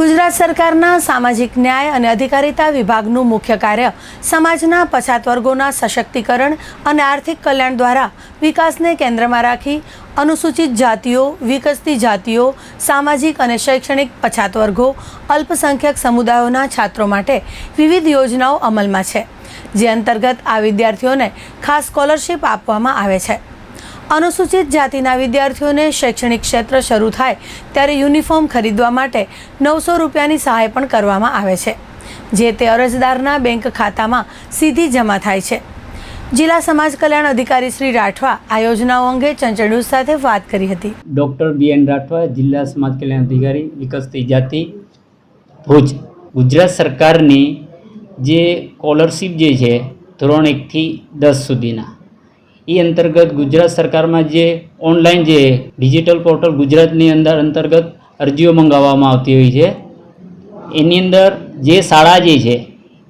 ગુજરાત સરકારના સામાજિક ન્યાય અને અધિકારિતા વિભાગનું મુખ્ય કાર્ય સમાજના પછાત વર્ગોના સશક્તિકરણ અને આર્થિક કલ્યાણ દ્વારા વિકાસને કેન્દ્રમાં રાખી અનુસૂચિત જાતિઓ, વિકસતી જાતિઓ, સામાજિક અને શૈક્ષણિક પછાત વર્ગો, અલ્પસંખ્યક સમુદાયોના છાત્રો માટે વિવિધ યોજનાઓ અમલમાં છે, જે અંતર્ગત આ વિદ્યાર્થીઓને ખાસ સ્કોલરશિપ આપવામાં આવે છે. અનુસૂચિત જાતિના વિદ્યાર્થીઓને શૈક્ષણિક ક્ષેત્ર શરૂ થાય ત્યારે યુનિફોર્મ ખરીદવા માટે નવસો રૂપિયાની સહાય પણ કરવામાં આવે છે, જે તે અરજદારના બેંક ખાતામાં સીધી જમા થાય છે. જિલ્લા સમાજ કલ્યાણ અધિકારી શ્રી રાઠવા આ યોજનાઓ અંગે ચંચળ ન્યૂઝ સાથે વાત કરી હતી. ડૉક્ટર બી એન રાઠવા, જિલ્લા સમાજ કલ્યાણ અધિકારી વિકસતી જાતિ, ભુજ. ગુજરાત સરકારની જે સ્કોલરશીપ જે છે, ધોરણ એકથી દસ સુધીના એ અંતર્ગત ગુજરાત સરકારમાં જે ઓનલાઈન જે ડિજિટલ પોર્ટલ ગુજરાતની અંદર અંતર્ગત અરજીઓ મંગાવવામાં આવતી હોય છે, એની અંદર જે શાળા જે છે,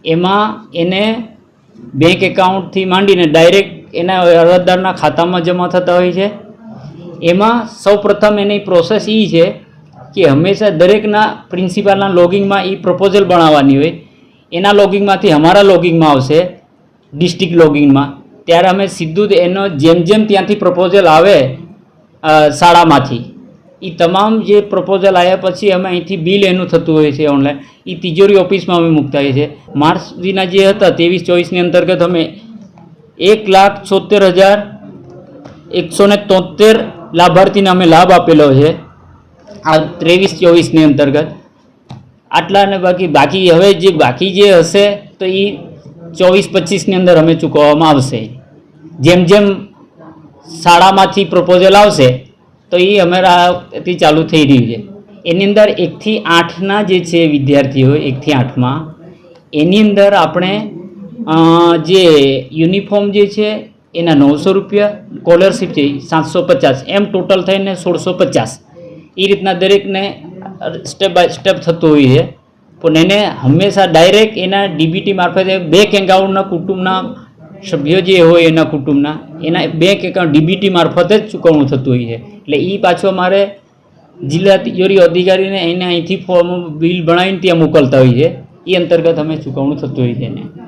એમાં એને બેંક એકાઉન્ટથી માંડીને ડાયરેક્ટ એના અરજદારના ખાતામાં જમા થતા હોય છે. એમાં સૌપ્રથમ એની પ્રોસેસ એ છે કે હંમેશા દરેકના પ્રિન્સિપાલના લોગિંગમાં એ પ્રપોઝલ બનાવવાની હોય. એના લોગિંગમાંથી અમારા લોગિંગમાં આવશે ડિસ્ટ્રિક્ટ લોગિંગમાં ત્યારે અમે સીધું જ એનો જેમ જેમ ત્યાંથી પ્રપોઝલ આવે શાળામાંથી. એ તમામ જે પ્રપોઝલ આવ્યા પછી અમે અહીંથી બિલ એનું થતું હોય છે ઓનલાઈન એ તિજોરી ઓફિસમાં અમે મૂકતા હોઈએ છીએ. માર્ચ સુધીના જે હતા, ત્રેવીસ, ચોવીસની અંતર્ગત અમે એક લાખ છોતેર હજાર એકસો ને તોતેર લાભાર્થીને અમે લાભ આપેલો છે. આ ત્રેવીસ, ચોવીસની અંતર્ગત. આટલા ને બાકી બાકી હવે જે બાકી જે હશે, તો એ ચોવીસ, પચીસની અંદર અમે ચૂકવવામાં આવશે. જેમ જેમ શાળામાંથી પ્રપોઝલ આવશે, તો એ અમારાથી ચાલુ થઈ રહ્યું છે. એની અંદર એકથી આઠના જે છે વિદ્યાર્થીઓ, એકથી આઠમાં, એની અંદર આપણે જે યુનિફોર્મ જે છે, એના નવસો રૂપિયા, સ્કોલરશીપ છે, સાતસો પચાસ. એમ ટોટલ થઈને સોળસો પચાસ. એ રીતના દરેકને સ્ટેપ બાય સ્ટેપ થતું હોય છે. પણ એને હંમેશા ડાયરેક્ટ એના ડીબીટી મારફતે બેંક એકાઉન્ટના કુટુંબના સભ્યો જે હોય એના કુટુંબના, એના બેંક એકાઉન્ટ ડીબીટી મારફતે જ ચૂકવણું થતું હોય છે. એટલે એ પાછો મારે જિલ્લા તિજોરી અધિકારીને એને અહીંથી ફોર્મ બિલ બનાવીને ત્યાં મોકલતા હોય છે. એ અંતર્ગત અમે ચૂકવણું થતું હોય છે એને.